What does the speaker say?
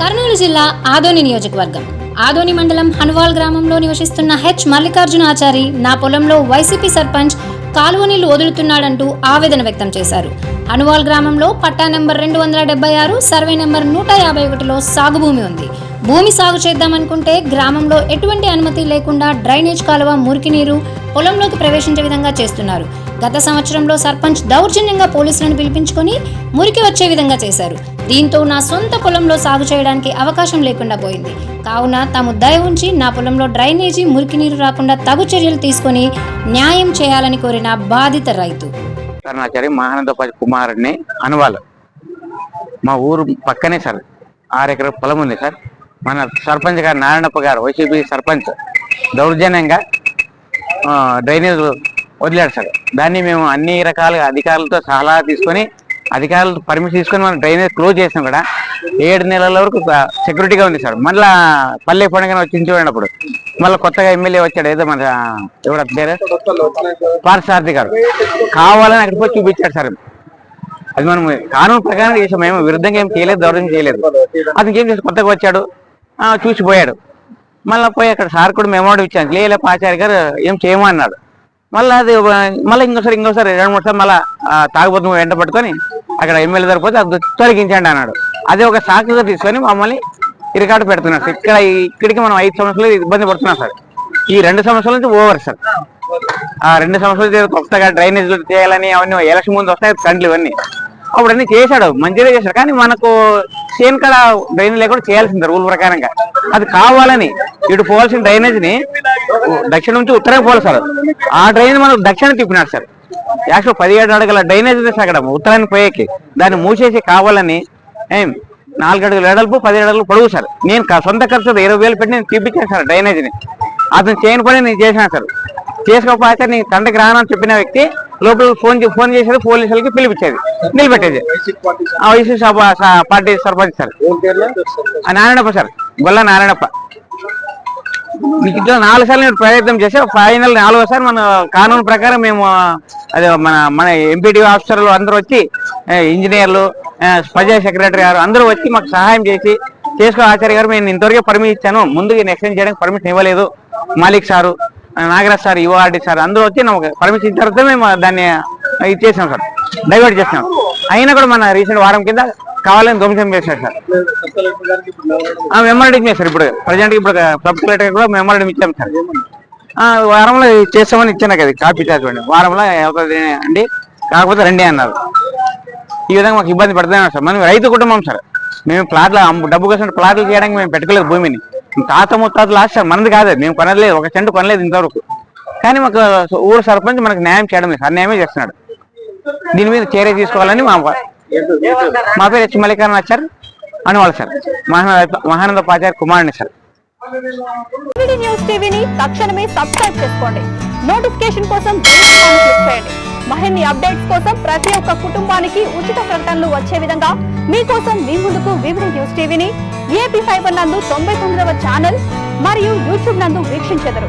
కర్నూలు జిల్లా ఆదోని నియోజకవర్గం. ఆదోని మండలం హనువాల్ గ్రామంలో నివసిస్తున్న హెచ్ మల్లికార్జున ఆచారి నా పొలంలో వైసీపీ సర్పంచ్ కాలువ నీళ్ళు వదులుతున్నాడంటూ ఆవేదన వ్యక్తం చేశారు. హనువాల్ గ్రామంలో పట్టా నెంబర్ రెండు వందల డెబ్బై ఆరు సర్వే నెంబర్ నూట యాభై ఒకటిలో సాగు భూమి ఉంది. భూమి సాగు చేద్దామనుకుంటే గ్రామంలో ఎటువంటి అనుమతి లేకుండా డ్రైనేజ్ కాలువ మురికి నీరు పొలంలోకి ప్రవేశించే విధంగా చేస్తున్నారు. గత సంవత్సరంలో సర్పంచ్ దౌర్జన్యంగా పోలీసులను పిలిపించుకొని మురికి వచ్చే విధంగా చేశారు. దీంతో నా సొంత పొలంలో సాగు చేయడానికి అవకాశం లేకుండా పోయింది. కావున తాము దయ ఉంచి నా పొలంలో డ్రైనేజీ మురికి నీరు రాకుండా తగు చర్యలు తీసుకొని న్యాయం చేయాలని కోరిన బాధిత రైతు. కరుణాచారి మహానందోపాధి కుమారుడిని అనువాలు. మా ఊరు పక్కనే సార్. ఆరు పొలం ఉంది సార్. మన సర్పంచ్ గారు నారాయణప్ప గారు వైసీపీ సర్పంచ్ దౌర్జన్యంగా డ్రైనేజ్ వదిలేస్తాడు సార్. దాన్ని మేము అన్ని రకాలుగా అధికారులతో సలహా తీసుకొని అధికారులతో పర్మిషన్ తీసుకొని మనం డ్రైనేజ్ క్లోజ్ చేసాం కూడా ఏడు నెలల వరకు సెక్యూరిటీగా ఉంది సార్. మళ్ళా పల్లె పండుగ వచ్చి చూడప్పుడు మళ్ళీ కొత్తగా ఎమ్మెల్యే వచ్చాడు. ఏదో మన ఎవడ పేరు? పార్సార్థి గారు. కావాలని అక్కడికి పోయి చూపించాడు సార్. అది మనం కానూను ప్రకారం చేసాం. మేము విరుద్ధంగా ఏం చేయలేదు దౌర్యం చేయలేదు. అతనికి ఏం చేసి కొత్తగా వచ్చాడు? ఆ, చూసి పోయాడు. మళ్ళీ పోయి అక్కడ సార్ కూడా మెమోడి ఇచ్చాను లేలే ఆచార్య గారు ఏం చేయమన్నాడు. మళ్ళీ అది మళ్ళీ ఇంకోసారి ఇంకోసారి రెండు మూడు సార్లు మళ్ళీ తాగుబోతు వెంట పట్టుకొని అక్కడ ఎమ్మెల్యే దగ్గర పోతే అది తొలగించండి అన్నాడు. అదే ఒక సాకుగా తీసుకొని మమ్మల్ని ఇరికాటు పెడుతున్నారు సార్. ఇక్కడ ఇక్కడికి మనం ఐదు సంవత్సరాలు ఇబ్బంది పడుతున్నాం సార్. ఈ రెండు సంవత్సరాల నుంచి ఓవర్ సార్. ఆ రెండు సంవత్సరాలు కొత్తగా డ్రైనేజ్ చేయాలని అవన్నీ ఎలక్షన్ ముందు వస్తాయి కండ్లు ఇవన్నీ. అప్పుడు అన్ని చేశాడు మంచిగా చేశాడు. కానీ మనకు చేను కడ డ్రైనేజ్ లేకుండా చేయాల్సింది రూల్ ప్రకారంగా. అది కావాలని ఇటు పోవాల్సిన డ్రైనేజ్ని దక్షిణ నుంచి ఉత్తరం పోవాలి సార్. ఆ డ్రైన్ మనకు దక్షిణ తిప్పినాడు సార్. యాక్చువల్ పదిహేడు అడుగుల డ్రైనేజ్ ఉంది సార్ అక్కడ ఉత్తరానికి పోయేకి. దాన్ని మూసేసి కావాలని ఏం నాలుగు అడుగుల ఎడల్పు పదిహేడు అడుగులు పొడుగు సార్. నేను సొంత ఖర్చు ఇరవై వేలు పెట్టి నేను తిప్పించాను సార్ డ్రైనేజ్ని అతను చేయని పని నేను చేశాను సార్. చేసుకోకపోతే నీ తండ్రికి రానని చెప్పిన వ్యక్తి లోపల ఫోన్ ఫోన్ చేసేది పోలీసులకి పిలిపించేది. నిలబెట్టేది. ఆ వైసీ సభ స- పార్టీ సర్పంచ్ సార్. ఆ నారాయణప్ప సార్. గొల్ల నారాయణప్ప. మీకు ఇట్లా నాలుగు సార్లు నేను ప్రయత్నం చేసి ఫైనల్ నాలుగోసారి మన కానూన్ ప్రకారం మేము అదే మన మన ఎంపీడీ ఆఫీసర్లు అందరూ వచ్చి ఇంజనీర్లు ఏ, సెక్రటరీ గారు అందరూ వచ్చి మాకు సహాయం చేసి చేసుకో ఆచార్య గారు నేను ఇంతవరకే పర్మిషన్ ఇచ్చాను. ముందుకు ఎక్స్టెండ్ చేయడానికి పర్మిషన్ ఇవ్వలేదు. మాలిక్ సారు నాగరాజ్ సార్ యువఆర్డీ సార్ అందరూ వచ్చి నాకు పర్మిషన్ ఇచ్చిన తర్వాత మేము దాన్ని ఇచ్చేసాం సార్. డైవర్ట్ చేసాం అయినా కూడా మన రీసెంట్ వారం కింద కావాలని కమిషన్ చేశారు సార్. మెమోరడం సార్ ఇప్పుడు. ప్రజెంట్ ఇప్పుడు సబ్ కలెక్టర్ కూడా మెమోరడం ఇచ్చాం సార్. ఆ, వారంలో చేస్తామని ఇచ్చాను కదా కాపీ చూడండి వారంలో అవుతుంది అండి కాకపోతే రండి అన్నారు. ఈ విధంగా మాకు ఇబ్బంది పడుతున్నాం సార్. మనం రైతు కుటుంబం సార్. మేము ప్లాట్లు డబ్బు కోసం ప్లాట్లు చేయడానికి మేము పెట్టుకోలేదు భూమిని. తాత ముత్తాత లాస్ట్ సార్ మనది కాదు మేము కొనలేదు ఒక చెంటు కొనలేదు ఇంతవరకు. కానీ మాకు ఊరు సర్పంచ్ మనకు న్యాయం చేయడం లేదు అన్యాయమే చేస్తున్నాడు. దీని మీద చర్య తీసుకోవాలని మా మా పేరు హెచ్ మల్లికార్జున ఆచార్ అనువాళ్ళు సార్. మహానంద మహానంద పాచార్ కుమారుని సార్. టీవీ న్యూస్ టీవీని తక్షణమే సబ్స్క్రైబ్ చేసుకోండి. నోటిఫికేషన్ కోసం బెల్ ఐకాన్ క్లిక్ చేయండి. మరిన్ని అప్డేట్స్ కోసం ప్రతి ఒక్క కుటుంబానికి ఉచిత ప్రకటనలు వచ్చే విధంగా మీకోసం మీ ముందుకు వివిధ న్యూస్ టీవీని ఏపీ ఫైబర్ నందు తొంభై తొమ్మిదవ ఛానల్ మరియు యూట్యూబ్ నందు వీక్షించెదరు.